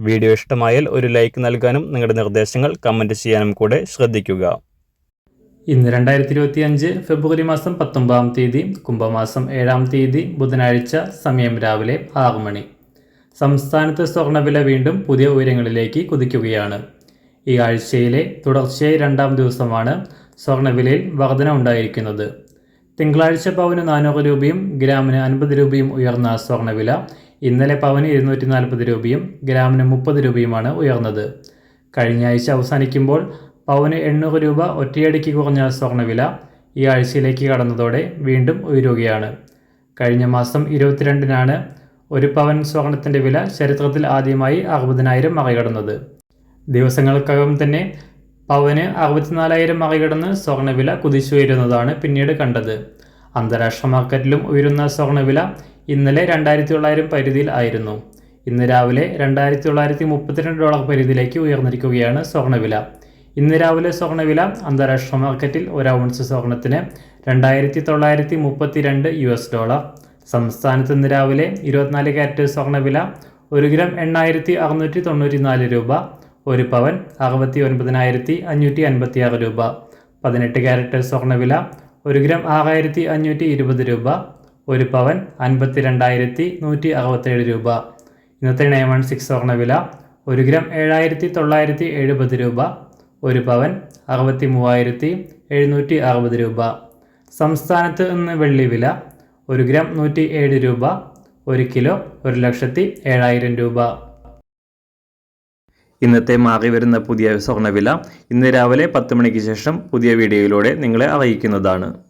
Video ഇഷ്ടമായാൽ ഒരു like നൽകാനും നിങ്ങളുടെ നിർദ്ദേശങ്ങൾ കമന്റ് ചെയ്യാനും കൂടെ ശ്രദ്ധിക്കുക. ഇന്ന് രണ്ടായിരത്തി ഇരുപത്തി അഞ്ച് ഫെബ്രുവരി മാസം പത്തൊമ്പതാം തീയതി കുംഭമാസം ഏഴാം തീയതി ബുധനാഴ്ച സമയം രാവിലെ ആറ് മണി. സംസ്ഥാനത്ത് സ്വർണവില വീണ്ടും പുതിയ ഉയരങ്ങളിലേക്ക് കുതിക്കുകയാണ്. ഈ ആഴ്ചയിലെ തുടർച്ചയായി രണ്ടാം ദിവസമാണ് സ്വർണവിലയിൽ വർധന ഉണ്ടായിരിക്കുന്നത്. തിങ്കളാഴ്ച പവന് നാനൂറ് രൂപയും ഗ്രാമിന് അൻപത് രൂപയും ഉയർന്ന സ്വർണവില ഇന്നലെ പവന് ഇരുന്നൂറ്റി നാൽപ്പത് രൂപയും ഗ്രാമിന് മുപ്പത് രൂപയുമാണ് ഉയർന്നത്. കഴിഞ്ഞ ആഴ്ച അവസാനിക്കുമ്പോൾ പവന് എണ്ണൂറ് രൂപ ഒറ്റയടിക്ക് കുറഞ്ഞ സ്വർണവില ഈ ആഴ്ചയിലേക്ക് കടന്നതോടെ വീണ്ടും ഉയരുകയാണ്. കഴിഞ്ഞ മാസം ഇരുപത്തിരണ്ടിനാണ് ഒരു പവൻ സ്വർണത്തിന്റെ വില ചരിത്രത്തിൽ ആദ്യമായി അറുപതിനായിരം മറികടന്നത്. ദിവസങ്ങൾക്കകം തന്നെ പവന് അറുപത്തിനാലായിരം മറികടന്ന് സ്വർണവില കുതിച്ചുയരുന്നതാണ് പിന്നീട് കണ്ടത്. അന്താരാഷ്ട്ര മാർക്കറ്റിലും ഉയരുന്ന സ്വർണവില ഇന്നലെ രണ്ടായിരത്തി തൊള്ളായിരം പരിധിയിൽ ആയിരുന്നു. ഇന്ന് രാവിലെ രണ്ടായിരത്തി തൊള്ളായിരത്തി മുപ്പത്തിരണ്ട് ഡോളർ പരിധിയിലേക്ക് ഉയർന്നിരിക്കുകയാണ് സ്വർണവില ഇന്ന് രാവിലെ സ്വർണവില അന്താരാഷ്ട്ര മാർക്കറ്റിൽ ഒരു ഔൺസ് സ്വർണത്തിന് രണ്ടായിരത്തി തൊള്ളായിരത്തി മുപ്പത്തിരണ്ട് യു എസ് ഡോളർ. സംസ്ഥാനത്ത് ഇന്ന് രാവിലെ ഇരുപത്തിനാല് കാരറ്റ് സ്വർണവില ഒരു ഗ്രാം എണ്ണായിരത്തി അറുന്നൂറ്റി തൊണ്ണൂറ്റി നാല് രൂപ ഒരു പവൻ അറുപത്തി ഒൻപതിനായിരത്തി അഞ്ഞൂറ്റി അൻപത്തി ആറ് രൂപ. പതിനെട്ട് കാരറ്റ് സ്വർണവില ഒരു ഗ്രാം ആറായിരത്തി അഞ്ഞൂറ്റി ഇരുപത് രൂപ ഒരു പവൻ അൻപത്തി രണ്ടായിരത്തി നൂറ്റി അറുപത്തേഴ് രൂപ. ഇന്നത്തെ നയൻ വൺ സിക്സ് സ്വർണവില ഒരു ഗ്രാം ഏഴായിരത്തി തൊള്ളായിരത്തി എഴുപത് രൂപ. ഒരു പവൻ അറുപത്തി മൂവായിരത്തി എഴുന്നൂറ്റി അറുപത് രൂപ. സംസ്ഥാനത്ത് നിന്ന് വെള്ളി വില ഒരു ഗ്രാം നൂറ്റി ഏഴ് രൂപ. ഒരു കിലോ ഒരു ലക്ഷത്തി ഏഴായിരം രൂപ. ഇന്നത്തെ മാറി വരുന്ന പുതിയ സ്വർണവില ഇന്ന് രാവിലെ പത്ത് മണിക്ക് ശേഷം പുതിയ വീഡിയോയിലൂടെ നിങ്ങളെ അറിയിക്കുന്നതാണ്.